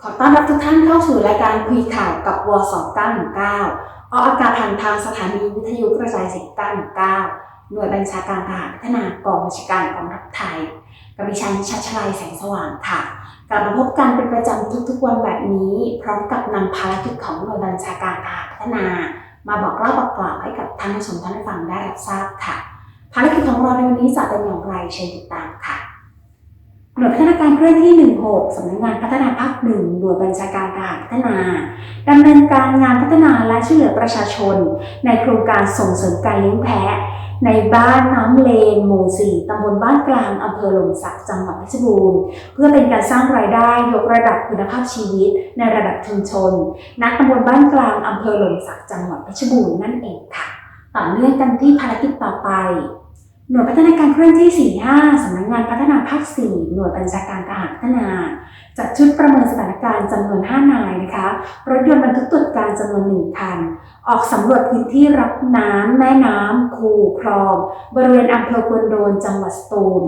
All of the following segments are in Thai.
ขอต้อนรับทุกท่านเข้าสู่รายการคุยข่าวกับวส919ออกอากาศทางทางสถานีวิทยุกระจายเสียง919หน่วยบัญชาการทหารพัฒนากองบัญชาการกองทัพไทย กับดิฉันชัชลัยแสงสว่างค่ะ กลับมาพบกันเป็นประจำทุกๆวันแบบนี้ พร้อมกับนำภารกิจของหน่วยบัญชาการทหารพัฒนา มาบอกเล่าบอกกล่าวให้กับท่านผู้ชมท่านผู้ฟังได้รับทราบค่ะ ภารกิจของเราในวันนี้จะเป็นอย่างไรเชิญติดตามค่ะ หน่วยพัฒนาการเคลื่อนที่ 16สำนักงานพัฒนาภาคหนึ่งหน่วยบัญชาการทหารพัฒนาดำเนินการงานพัฒนาและช่วยเหลือประชาชน ในโครงการส่งเสริมการเลี้ยงแพะ ในบ้านน้ำเลน หมู่4ตำบลบ้านกลางอำเภอหลมสักจังหวัดเพชรบูรณ์ เพื่อเป็นการสร้างรายได้ยกระดับคุณภาพชีวิต ในระดับชุมชนณตำบลบ้านกลางอำเภอหลมสักจังหวัดเพชรบูรณ์นั่นเองค่ะ ต่อเนื่องกันที่ภารกิจต่อไป หน่วยพัฒนาการเคลื่อนที่ 45 สำนักงานพัฒนาภาค 4 หน่วยบัญชาการทหารพัฒนา จัดชุดประเมินสถานการณ์จำนวน 5 นายนะคะ รถยนต์บรรทุกตรวจการจำนวน 1 คัน ออกสำรวจพื้นที่รับน้ำแม่น้ำ คูคลอง บริเวณอำเภอควนโดน จังหวัดสตูล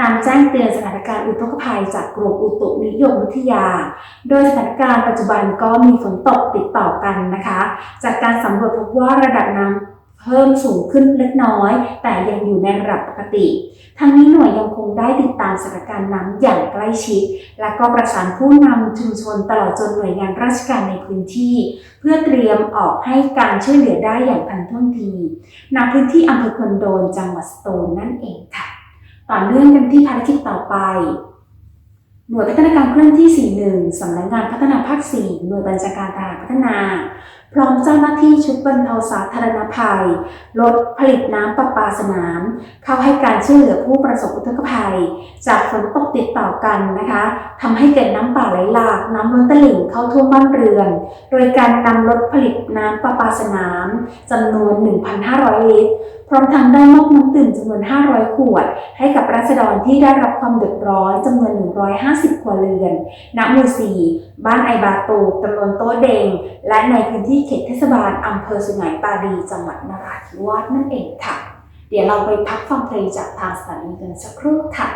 ตามแจ้งเตือนสถานการณ์อุทกภัยจากกรมอุตุนิยมวิทยา โดยสถานการณ์ปัจจุบันก็มีฝนตกติดต่อกันนะคะ จากการสำรวจพบว่าระดับน้ำ เพิ่มสูงขึ้นเล็กน้อย แต่ยังอยู่ในระดับปกติ ทั้งนี้หน่วยยังคงได้ติดตามสถานการณ์น้ำอย่างใกล้ชิด และก็ประสานผู้นำชุมชนตลอดจนหน่วยงานราชการในพื้นที่ เพื่อเตรียมออกให้การช่วยเหลือได้อย่างทันท่วงทีณพื้นที่อำเภอควนโดนจังหวัดสตูลนั่นเองค่ะ ต่อเนื่องกันที่ภารกิจต่อไปหน่วยพัฒนาการเคลื่อนที่ 41 สำนักงานพัฒนาภาค 4 หน่วยบัญชาการทหารพัฒนา พร้อมเจ้าหน้าที่ชุดบรรเทาสาธารณภัย ลดผลิตน้ำประปาสนาม เข้าให้การช่วยเหลือผู้ประสบอุทกภัย จากฝนตกติดต่อกันนะคะทำให้เกิดน้ำป่าไหลหลาก น้ำล้นตลิ่งเข้าท่วมบ้านเรือน โดยการนำรถผลิตน้ำประปาสนามจำนวน 1,500 ลิตร พร้อมทั้งได้มอบน้ำดื่มจำนวน 500 ขวด ให้กับราษฎรที่ได้รับความเดือดร้อนจำนวน 150 ครัวเรือนณหมู่4บ้านไอบาตูตำบลโต๊ะเดง และในพื้นที่ที่เขตเทศบาลอำเภอสุไหงปาดีจังหวัดนราธิวาสนั่นเองค่ะ เดี๋ยวเราไปพักฟังเพลงจากทางสถานีกันสักครู่ค่ะ